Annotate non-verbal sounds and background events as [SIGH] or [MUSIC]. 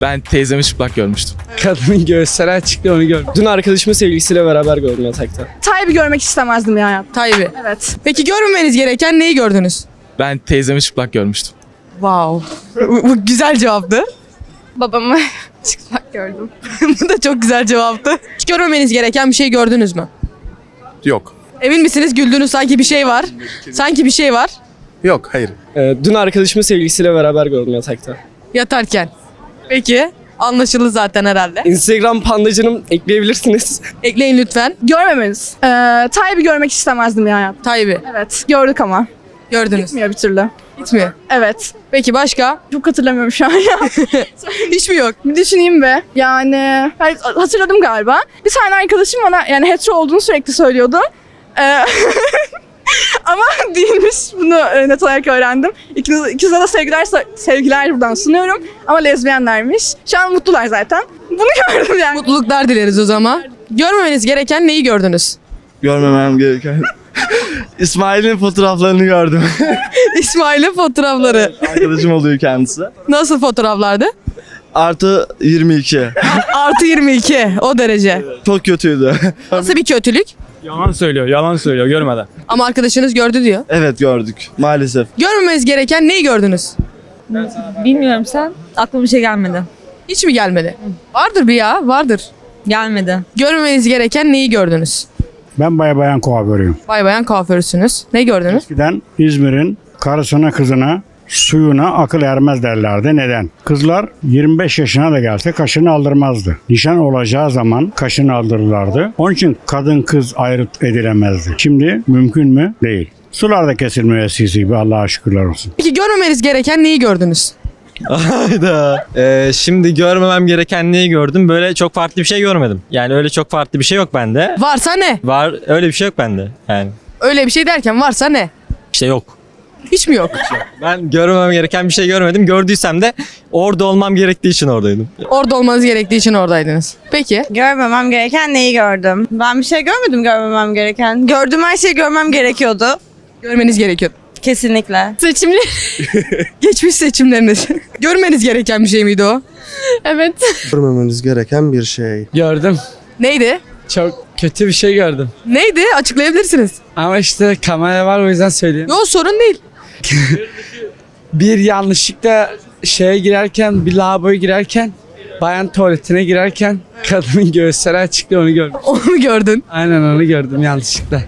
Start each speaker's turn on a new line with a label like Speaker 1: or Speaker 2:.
Speaker 1: Ben teyzemi çıplak görmüştüm.
Speaker 2: Kadının göğüsleri açıkta onu gördüm.
Speaker 3: Dün arkadaşımı sevgilisiyle beraber gördüm yatakta.
Speaker 4: Tayyip'i görmek istemezdim ya hayatım.
Speaker 5: Tayyip'i.
Speaker 4: Evet.
Speaker 5: Peki görmemeniz gereken neyi gördünüz?
Speaker 1: Ben teyzemi çıplak görmüştüm.
Speaker 5: Wow. Bu, bu güzel cevaptı.
Speaker 4: Babamı [LAUGHS] çıplak gördüm. [LAUGHS]
Speaker 5: bu da çok güzel cevaptı. Hiç görmemeniz gereken bir şey gördünüz mü?
Speaker 1: Yok.
Speaker 5: Emin misiniz? Güldünüz sanki bir şey var. Sanki bir şey var.
Speaker 1: Yok hayır.
Speaker 3: Ee, dün arkadaşımı sevgilisiyle beraber gördüm yatakta.
Speaker 5: Yatarken. Peki. Anlaşıldı zaten herhalde.
Speaker 3: Instagram pandacınım ekleyebilirsiniz.
Speaker 5: Ekleyin lütfen.
Speaker 4: Görmemeniz. Ee, Tayyip'i görmek istemezdim ya hayatım.
Speaker 5: Tayyip'i
Speaker 4: Evet. Gördük ama.
Speaker 5: gördünüz.
Speaker 4: Gitmiyor bir türlü.
Speaker 5: Gitmiyor.
Speaker 4: Evet.
Speaker 5: Peki başka?
Speaker 4: Çok hatırlamıyorum şu an ya. [LAUGHS]
Speaker 5: Hiç mi yok?
Speaker 4: bir düşüneyim be. Yani hatırladım galiba. Bir tane arkadaşım bana yani hetero olduğunu sürekli söylüyordu. Ee, [LAUGHS] ama [LAUGHS] değilmiş. Bunu e, net olarak öğrendim. İkiniz, ikinize de sevgiler, sevgiler buradan sunuyorum. Ama lezbiyenlermiş. Şu an mutlular zaten. Bunu [LAUGHS] gördüm yani.
Speaker 5: Mutluluklar dileriz o zaman. Görmemeniz gereken neyi gördünüz?
Speaker 6: Görmemem gereken. [LAUGHS] İsmail'in fotoğraflarını gördüm.
Speaker 5: İsmail'in fotoğrafları.
Speaker 6: Arkadaşım oluyor kendisi.
Speaker 5: Nasıl fotoğraflardı?
Speaker 6: Artı 22.
Speaker 5: Artı 22 o derece.
Speaker 6: Çok kötüydü.
Speaker 5: Nasıl bir kötülük?
Speaker 2: Yalan söylüyor, yalan söylüyor görmeden.
Speaker 5: Ama arkadaşınız gördü diyor.
Speaker 6: evet gördük. Maalesef.
Speaker 5: Görmemeniz gereken neyi gördünüz?
Speaker 7: Bilmiyorum sen. Aklıma bir şey gelmedi.
Speaker 5: Hiç mi gelmedi? Vardır bir ya, vardır.
Speaker 7: Gelmedi.
Speaker 5: Görmemeniz gereken neyi gördünüz?
Speaker 8: Ben Baya Bayan kuaförüyüm.
Speaker 5: Bay bayan kuaförüsünüz. Ne gördünüz?
Speaker 8: Eskiden İzmir'in karısına kızına suyuna akıl ermez derlerdi. Neden? Kızlar 25 yaşına da gelse kaşını aldırmazdı. Nişan olacağı zaman kaşını aldırırlardı. Onun için kadın kız ayrıt edilemezdi. Şimdi mümkün mü? Değil. Sular da kesilmiyor eskisi gibi Allah'a şükürler olsun.
Speaker 5: Peki görmemeniz gereken neyi gördünüz? [LAUGHS]
Speaker 9: Hayda. Ee, şimdi görmemem gereken neyi gördüm? Böyle çok farklı bir şey görmedim. Yani öyle çok farklı bir şey yok bende.
Speaker 5: Varsa ne?
Speaker 9: Var öyle bir şey yok bende. Yani
Speaker 5: Öyle bir şey derken varsa ne?
Speaker 9: işte yok.
Speaker 5: Hiç mi yok?
Speaker 9: Ben görmemem gereken bir şey görmedim. Gördüysem de orada olmam gerektiği için oradaydım.
Speaker 5: Orada olmanız gerektiği için oradaydınız. Peki.
Speaker 10: Görmemem gereken neyi gördüm? Ben bir şey görmedim görmemem gereken. Gördüğüm her şeyi görmem gerekiyordu.
Speaker 5: Görmeniz gerekiyor.
Speaker 10: Kesinlikle.
Speaker 5: Seçimler. [LAUGHS] Geçmiş seçimleriniz. Görmeniz gereken bir şey miydi o?
Speaker 4: Evet.
Speaker 6: Görmememiz gereken bir şey.
Speaker 2: Gördüm.
Speaker 5: Neydi?
Speaker 2: Çok kötü bir şey gördüm.
Speaker 5: Neydi? Açıklayabilirsiniz.
Speaker 2: Ama işte kamera var o yüzden söyleyeyim.
Speaker 5: Yok sorun değil. [LAUGHS]
Speaker 2: Bir yanlışlıkla şeye girerken, bir lavaboya girerken, bayan tuvaletine girerken kadının göğüsleri açıkta onu gördüm.
Speaker 5: Onu gördün?
Speaker 2: Aynen onu gördüm yanlışlıkla.